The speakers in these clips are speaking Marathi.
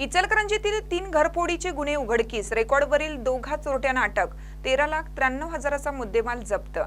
इचलकरंजीतील तीन घरफोडीचे गुन्हे उघडकीस. रेकॉर्डवरील दोघा चोरट्यांना अटक तेरा लाख त्र्याण्णव हजाराचा मुद्देमाल जप्त.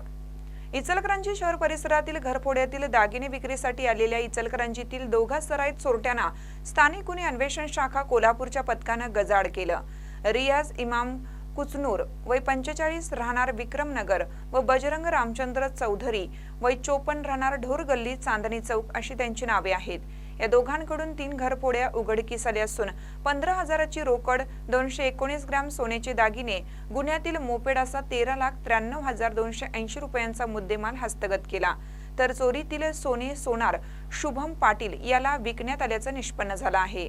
इचलकरंजी शहर परिसरातील घरफोड्यातील दागिने विक्रीसाठी आलेल्या इचलकरंजीतील दोघा सराईत चोरट्यांना स्थानिक गुन्हे अन्वेषण शाखा कोल्हापूरच्या पथकानं गजाड केलं. रियाज इमाम कुचनूर वय पंचेचाळीस राहणार विक्रमनगर व बजरंग रामचंद्र चौधरी वय चोपन्न राहणार ढोर गल्ली चांदणी चौक अशी त्यांची नावे आहेत. या दोघांकडून तीन घरफोड्या उघडकीस आल्या असून पंधरा हजाराची रोकड दोनशे एकोणीस ग्रॅम सोन्याचे दागिने गुन्ह्यातील मोपेड असा तेरा लाख त्र्याण्णव हजार दोनशे ऐंशी रुपयांचा मुद्देमाल हस्तगत केला. तर चोरीतील सोने सोनार शुभम पाटील याला विकण्यात आल्याचं निष्पन्न झालं आहे.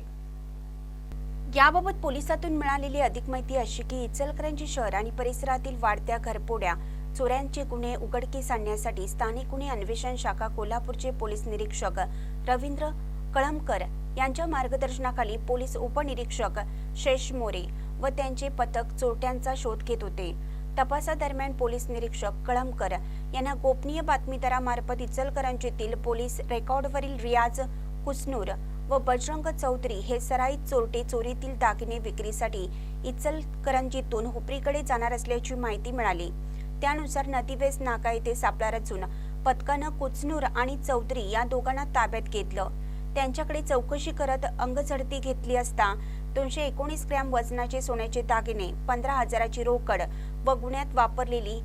याबाबत पोलिसातून मिळालेली अधिक माहिती अशी की इचलकरंजी शहर आणि परिसरातील वाढत्या घरपोड्या चोऱ्यांचे गुन्हे उघडकीस आणण्यासाठी स्थानिक गुन्हे अन्वेषण शाखा कोल्हापूरचे पोलीस निरीक्षक रवींद्र कळमकर यांच्या मार्गदर्शनाखाली पोलीस उपनिरीक्षक शेष मोरे व त्यांचे पथक चोरट्यांचा शोध घेत होते. तपासादरम्यान पोलीस निरीक्षक कळमकर यांना गोपनीय बातमीदारामार्फत इचलकरंजीतील पोलीस रेकॉर्डवरील रियाज कुसनूर व बजरंग चौधरी हे सराईत चोरटे चोरीतील दागिने विक्रीसाठी इचलकरंजीतून हुपरीकडे जाणार असल्याची माहिती मिळाली. त्यानुसार नदीवेस नाका येथे सापळा रचून पथकानं कुचनूर आणि चौधरी या दोघांना ताब्यात घेतलं. त्यांच्याकडे चौकशी करत अंगझडती घेतली असता दोनशे एकोणीस ग्रॅम वजनाचे सोन्याचे दागिने पंधरा हजाराची रोकड व गुन्ह्यात वापरलेली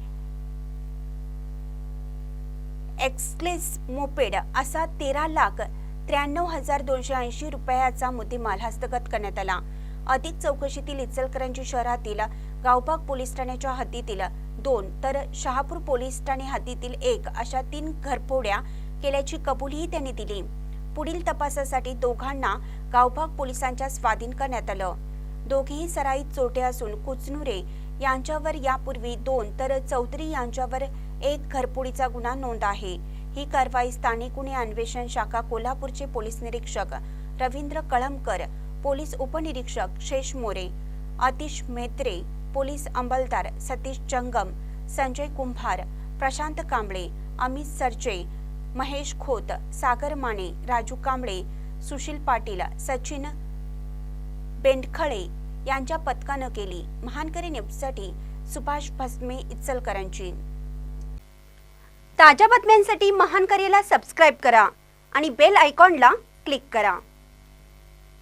एक्सक्लेस मोपेड असा तेरा लाख त्र्याण्णव हजार दोनशे ऐंशी रुपयाचा मुद्देमाल हस्तगत करण्यात आला. अधिक चौकशीतील इचलकरंजी शहरातील गावबाग पोलीस ठाण्याच्या हद्दीतील दोन तर शहापूर पोलीस ठाणे हद्दीतील एक अशा तीन घरफोड्या केल्याची कबुलीही त्यांनी दिली. पुढील तपासासाठी दोघांना गावभाग पोलिसांच्या स्वाधीन करण्यात आलं. दोघेही सराईत चोटे असून कुचनुरे यांच्यावर यापूर्वी दोन तर चौधरी यांच्यावर एक घरपुडीचा गुन्हा नोंद आहे. ही कारवाई स्थानिक गुन्हे अन्वेषण शाखा कोल्हापूरचे पोलीस निरीक्षक रवींद्र कळमकर पोलीस उपनिरीक्षक शेष मोरे आतिश मेत्रे पोलीस अंमलदार सतीश जंगम संजय कुंभार प्रशांत कांबळे अमित सरचे महेश खोत सागर माने राजू कांबळे सुशील पाटील सचिन बेंडखळे यांच्या पथकानं केली महानकरी न्यूजसाठी सुभाष भस्मे इचलकरांची ताज्या बातम्यांसाठी महानकरीला सबस्क्राईब करा आणि बेल आयकॉनला क्लिक करा.